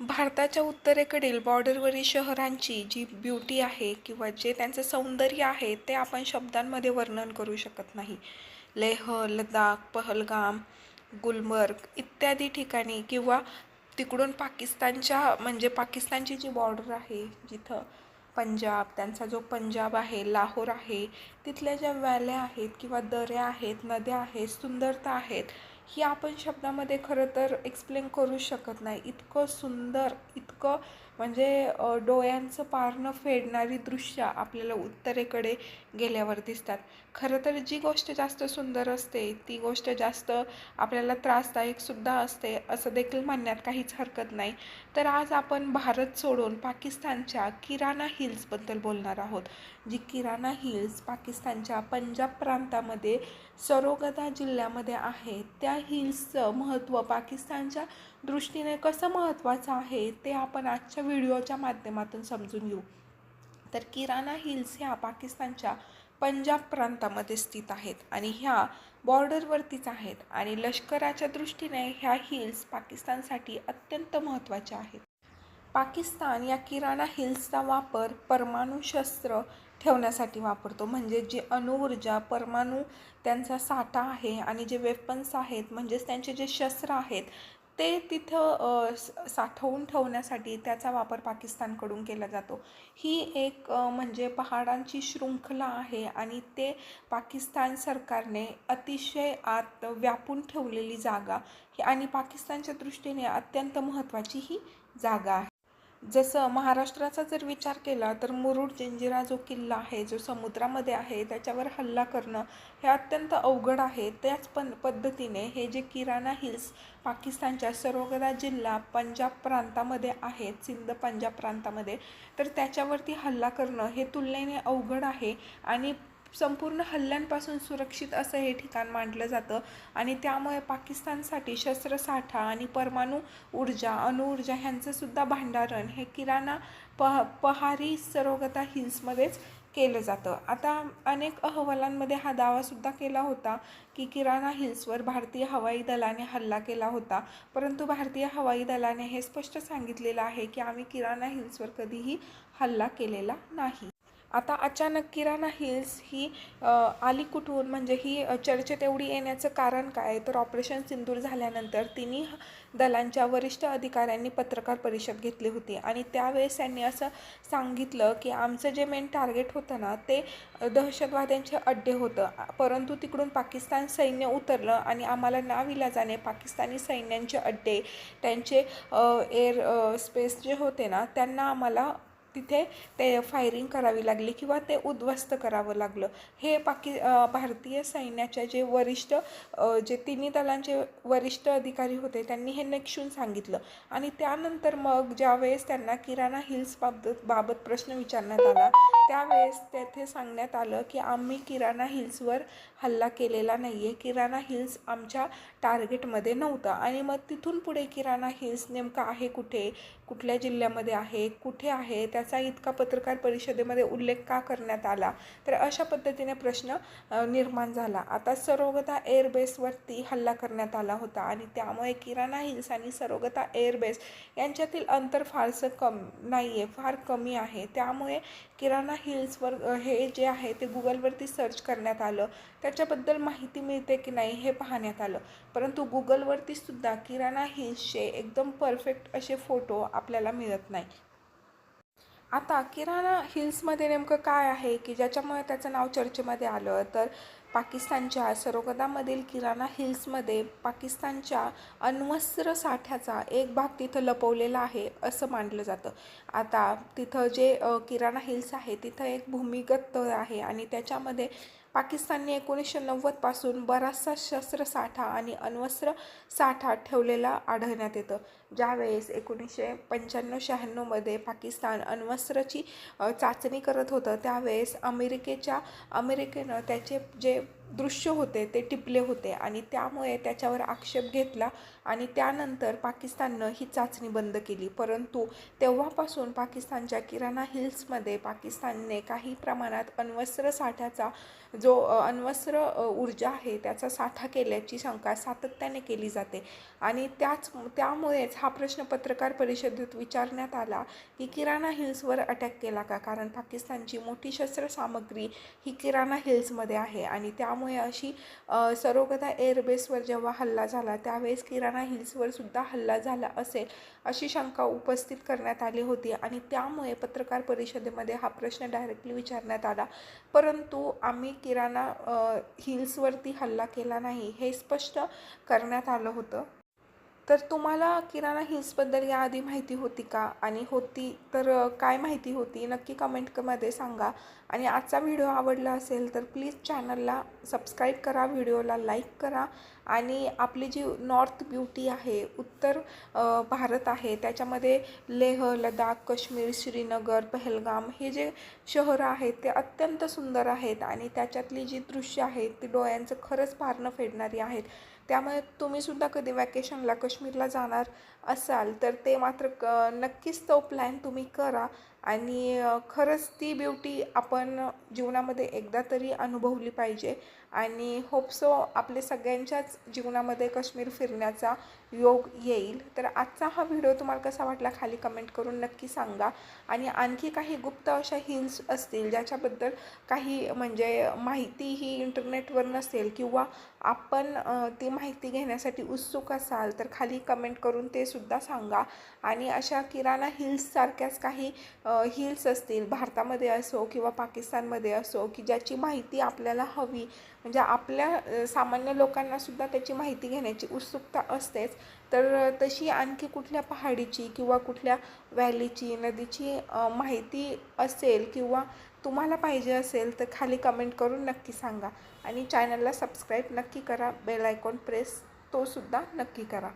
भारताच्या उत्तरेकडील बॉर्डरवरील शहरांची जी ब्युटी आहे किंवा जे त्यांचं सौंदर्य आहे ते आपण शब्दांमध्ये वर्णन करू शकत नाही. लेह लडाख पहलगाम गुलमर्ग इत्यादी ठिकाणी किंवा तिकडून पाकिस्तानच्या म्हणजे पाकिस्तानची जी बॉर्डर आहे जिथं पंजाब त्यांचा जो पंजाब आहे लाहोर आहे तिथल्या ज्या व्हॅल्या आहेत किंवा दऱ्या आहेत नद्या आहेत सुंदरता आहेत ही आपण शब्दामध्ये खरं तर एक्सप्लेन करू शकत नाही. इतकं सुंदर इतकं म्हणजे डोळ्यांचं पारणं फेडणारी दृश्य आपल्याला उत्तरेकडे गेल्यावर दिसतात. खरं तर जी गोष्ट जास्त सुंदर असते ती गोष्ट जास्त आपल्याला त्रासदायकसुद्धा असते असं देखील म्हणण्यात काहीच हरकत नाही. तर आज आपण भारत सोडून पाकिस्तानच्या किराणा हिल्सबद्दल बोलणार आहोत. जी किराणा हिल्स पाकिस्तान पाकिस्तानच्या पंजाब प्रांतामध्ये सरोगदा जिल्ह्यामध्ये आहे. त्या हिल्सचं महत्त्व पाकिस्तानच्या दृष्टीने कसं महत्त्वाचं आहे ते आपण आजच्या व्हिडिओच्या माध्यमातून समजून घेऊ. तर किराणा हिल्स ह्या पाकिस्तानच्या पंजाब प्रांतामध्ये स्थित आहेत आणि ह्या बॉर्डरवरतीच आहेत आणि लष्कराच्या दृष्टीने ह्या हिल्स पाकिस्तानसाठी अत्यंत महत्त्वाच्या आहेत. पाकिस्तान या किराणा हिल्सचा वापर परमाणू शस्त्र ठेवण्यासाठी वापरतो. म्हणजे जी अणुऊर्जा परमाणू त्यांचा साठा आहे आणि जे वेपन्स आहेत म्हणजेच त्यांचे जे शस्त्र आहेत ते तिथं साठवून ठेवण्यासाठी त्याचा वापर पाकिस्तानकडून केला जातो. ही एक म्हणजे पहाडांची शृंखला आहे आणि ते पाकिस्तान सरकारने अतिशय आत व्यापून ठेवलेली जागा ही आणि पाकिस्तानच्या दृष्टीने अत्यंत महत्त्वाची ही जागा आहे. जसं महाराष्ट्राचा जर विचार केला तर मुरुड जंजिरा जो किल्ला आहे जो समुद्रामध्ये आहे त्याच्यावर हल्ला करणं हे अत्यंत अवघड आहे. त्याच पण पद्धतीने हे जे किराणा हिल्स पाकिस्तानच्या सरोगदा जिल्हा पंजाब प्रांतामध्ये आहेत सिंध पंजाब प्रांतामध्ये तर त्याच्यावरती हल्ला करणं हे तुलनेने अवघड आहे आणि संपूर्ण हल्ल्यांपासून सुरक्षित असं हे ठिकाण मानलं जातं. आणि त्यामुळे पाकिस्तानसाठी शस्त्रसाठा आणि परमाणू ऊर्जा अणुऊर्जा ह्यांचंसुद्धा भांडारण हे किराणा पह पहारी सरोगता हिल्समध्येच केलं जातं. आता अनेक अहवालांमध्ये हा दावासुद्धा केला होता की किराणा हिल्सवर भारतीय हवाई दलाने हल्ला केला होता. परंतु भारतीय हवाई दलाने हे स्पष्ट सांगितलेलं आहे की आम्ही किराणा हिल्सवर कधीही हल्ला केलेला नाही. आता अचानक किराणा हिल्स ही आली कुठून? म्हणजे ही चर्चेत एवढी येण्याचं कारण काय? तर ऑपरेशन सिंदूर झाल्यानंतर तिन्ही दलांच्या वरिष्ठ अधिकाऱ्यांनी पत्रकार परिषद घेतली होती. आणि त्यावेळेस त्यांनी असं सांगितलं की आमचं जे मेन टार्गेट होतं ना ते दहशतवाद्यांचे अड्डे होतं. परंतु तिकडून पाकिस्तान सैन्य उतरलं आणि आम्हाला नाविलाजाने पाकिस्तानी सैन्यांचे अड्डे त्यांचे एअर स्पेस जे होते ना त्यांना आम्हाला तिथे ते फायरिंग करावी लागली किंवा ते उद्ध्वस्त करावं लागलं. हे पाकि भारतीय सैन्याच्या जे वरिष्ठ जे तिन्ही दलांचे वरिष्ठ अधिकारी होते त्यांनी हे नक्षून सांगितलं. आणि त्यानंतर मग ज्यावेळेस त्यांना किराणा हिल्स बाबत बाबत प्रश्न विचारण्यात आला त्यावेळेस तेथे सांगण्यात आलं की आम्ही किराणा हिल्सवर हल्ला केलेला नाही आहे किराणा हिल्स आमच्या टार्गेटमध्ये नव्हतं. आणि मग तिथून पुढे किराणा हिल्स नेमका आहे कुठे? कुठल्या जिल्ह्यामध्ये आहे? कुठे आहे? त्या त्याचा इतका पत्रकार परिषदेमध्ये उल्लेख का करण्यात आला? तर अशा पद्धतीने प्रश्न निर्माण झाला. आता सरोगता एअरबेसवरती हल्ला करण्यात आला होता आणि त्यामुळे किराणा हिल्स आणि सरोगता एअरबेस यांच्यातील अंतर फारसं कम नाही आहे फार कमी आहे. त्यामुळे किराणा हिल्सवर हे जे आहे ते गुगलवरती सर्च करण्यात आलं. त्याच्याबद्दल माहिती मिळते की नाही हे पाहण्यात आलं. परंतु गुगलवरती सुद्धा किराणा हिल्सचे एकदम परफेक्ट असे फोटो आपल्याला मिळत नाही. आता किराणा हिल्समध्ये नेमकं काय आहे की ज्याच्यामुळे त्याचं नाव चर्चेमध्ये आलं तर पाकिस्तानच्या सरोगदामधील किराणा हिल्समध्ये पाकिस्तानच्या अण्वस्त्र साठ्याचा एक भाग तिथं लपवलेला आहे असं मानलं जातं. आता तिथं जे किराणा हिल्स आहे तिथं एक भूमिगत तळ आहे आणि त्याच्यामध्ये पाकिस्तानने एकोणीसशे नव्वदपासून बराचसा शस्त्रसाठा आणि अण्वस्त्र साठा ठेवलेला आढळण्यात येतं. ज्यावेळेस एकोणीसशे पंच्याण्णव शहाण्णवमध्ये पाकिस्तान अण्वस्त्राची चाचणी करत होतं त्यावेळेस अमेरिकेच्या अमेरिकेनं त्याचे जे दृश्य होते ते टिपले होते आणि त्यामुळे त्याच्यावर आक्षेप घेतला आणि त्यानंतर पाकिस्ताननं ही चाचणी बंद केली. परंतु तेव्हापासून पाकिस्तानच्या किराणा हिल्समध्ये पाकिस्तानने काही प्रमाणात अण्वस्त्र साठ्याचा जो अण्वस्त्र ऊर्जा आहे त्याचा साठा केल्याची शंका सातत्याने केली जाते. आणि त्याच त्यामुळेच हा प्रश्न पत्रकार परिषदेत विचारण्यात आला की किराणा हिल्सवर अटॅक केला का? कारण पाकिस्तानची मोठी शस्त्रसामग्री ही किराणा हिल्समध्ये आहे आणि त्या त्यामुळे अशी सरोगदा एअरबेसवर जेव्हा हल्ला झाला त्यावेळेस किराणा हिल्सवर सुद्धा हल्ला झाला असेल अशी शंका उपस्थित करण्यात आली होती. आणि त्यामुळे पत्रकार परिषदेमध्ये हा प्रश्न डायरेक्टली विचारण्यात आला. परंतु आम्ही किराणा हिल्सवरती हल्ला केला नाही हे स्पष्ट करण्यात आलं होतं. तर तुम्हाला किराणा हिल्सबद्दल याआधी माहिती होती का? आणि होती तर काय माहिती होती? नक्की कमेंटमध्ये सांगा. आणि आजचा व्हिडिओ आवडला असेल तर प्लीज चॅनलला सबस्क्राईब करा व्हिडिओला लाईक करा. आणि आपली जी नॉर्थ ब्युटी आहे उत्तर भारत आहे त्याच्यामध्ये लेह लडाख काश्मीर श्रीनगर पहलगाम हे जे शहरं आहेत ते अत्यंत सुंदर आहेत. आणि त्याच्यातली जी दृश्य आहेत ती डोळ्यांचं खरंच पारणं फेडणारी आहेत. त्यामुळे तुम्हीसुद्धा कधी वॅकेशनला काश्मीरला जाणार असाल तर ते मात्र क नक्कीच तो प्लॅन तुम्ही करा. आणि खरंच ती ब्युटी आपण जीवनामध्ये एकदा तरी अनुभवली पाहिजे. आणि होपसो आपले सगळ्यांच्याच जीवनामध्ये काश्मीर फिरण्याचा योग येईल. तर आजचा हा व्हिडिओ तुम्हाला कसा वाटला खाली कमेंट करून नक्की सांगा. आणि आणखी काही गुप्त अशा हिल्स असतील ज्याच्याबद्दल काही म्हणजे माहिती ही इंटरनेटवर नसेल किंवा आपण ती माहिती घेण्यासाठी उत्सुक असाल तर खाली कमेंट करून ते सुद्धा सांगा. आणि अशा किराणा हिल्ससारख्याच काही हिल्स असतील भारतामध्ये असो किंवा पाकिस्तानमध्ये असो की ज्याची माहिती आपल्याला हवी म्हणजे आपल्या सामान्य लोकांनासुद्धा त्याची माहिती घेण्याची उत्सुकता असतेच. तर तशी आणखी कुठल्या पहाडीची किंवा कुठल्या व्हॅलीची नदीची माहिती असेल किंवा तुम्हाला पाहिजे असेल तर खाली कमेंट करून नक्की सांगा. आणि चॅनलला सबस्क्राईब नक्की करा बेल आयकॉन प्रेस तोसुद्धा नक्की करा.